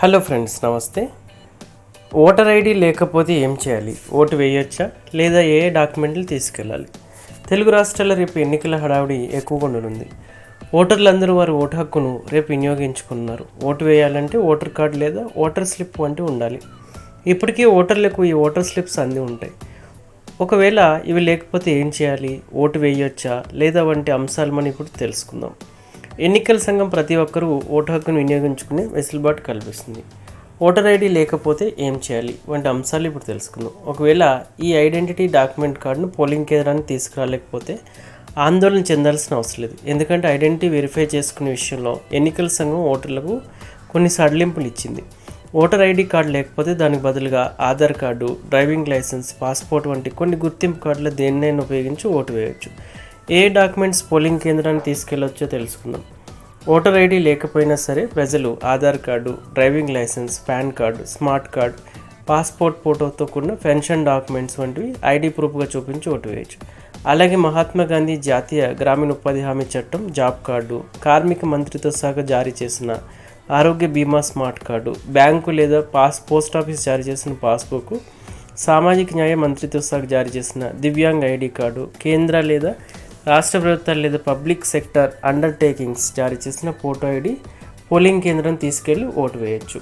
Hello friends namaste. Voter ID లేకపోతే ఏం చేయాలి? ఓటు వేయొచ్చా? లేదా ఏ ఏ డాక్యుమెంట్లు తీసుకెళ్ళాలి? తెలుగు రాష్ట్రాల్లో రేపు ఎన్నికల హడావుడి ఎక్కువగా ఉండనుంది. ఓటర్లందరూ వారి ఓటు హక్కును రేపు వినియోగించుకున్నారు ఓటు వేయాలంటే ఓటర్ కార్డు లేదా ఓటర్ స్లిప్ వంటి ఉండాలి. ఇప్పటికీ ఓటర్లకు ఈ ఓటర్ స్లిప్స్ అంది ఉంటాయి. ఒకవేళ ఇవి లేకపోతే ఏం చేయాలి? ఓటు వేయొచ్చా? లేదా వంటి అంశాలు మనం ఇప్పుడు తెలుసుకుందాం. ఎన్నికల సంఘం ప్రతి ఒక్కరూ ఓటు హక్కును వినియోగించుకునే వెసులుబాటు కల్పిస్తుంది. ఓటర్ ఐడి లేకపోతే ఏం చేయాలి? వంటి అంశాలు ఇప్పుడు తెలుసుకుందాం. ఒకవేళ ఈ ఐడెంటిటీ డాక్యుమెంట్ కార్డును పోలింగ్ కేంద్రానికి తీసుకురాలేకపోతే ఆందోళన చెందాల్సిన అవసరం లేదు. ఎందుకంటే ఐడెంటిటీ వెరిఫై చేసుకునే విషయంలో ఎన్నికల సంఘం ఓటర్లకు కొన్ని సడలింపులు ఇచ్చింది. ఓటర్ ఐడి కార్డు లేకపోతే దానికి బదులుగా Aadhaar card driving licence passport వంటి కొన్ని గుర్తింపు కార్డుల దేన్నైనా ఉపయోగించి ఓటు వేయవచ్చు. ఏ డాక్యుమెంట్స్ పోలింగ్ కేంద్రానికి తీసుకెళ్ళొచ్చో తెలుసుకుందాం. ఓటర్ ఐడి లేకపోయినా సరే ప్రజలు Aadhaar card driving licence PAN card smart card passport ఫోటోతో కూడిన పెన్షన్ డాక్యుమెంట్స్ వంటివి ఐడి ప్రూఫ్గా చూపించి ఓటు వేయచ్చు. అలాగే మహాత్మా గాంధీ జాతీయ గ్రామీణ ఉపాధి హామీ చట్టం జాబ్ కార్డు కార్మిక మంత్రిత్వ శాఖ జారీ చేసిన ఆరోగ్య బీమా స్మార్ట్ కార్డు బ్యాంకు లేదా పాస్ పోస్ట్ ఆఫీస్ జారీ చేసిన పాస్బుక్ సామాజిక న్యాయ మంత్రిత్వ శాఖ జారీ చేసిన దివ్యాంగ్ ఐడి కార్డు కేంద్ర లేదా రాష్ట్ర ప్రభుత్వాలు లేదా పబ్లిక్ సెక్టర్ అండర్టేకింగ్స్ జారీ చేసిన ఫోటో ఐడి పోలింగ్ కేంద్రం తీసుకెళ్ళి ఓటు వేయొచ్చు.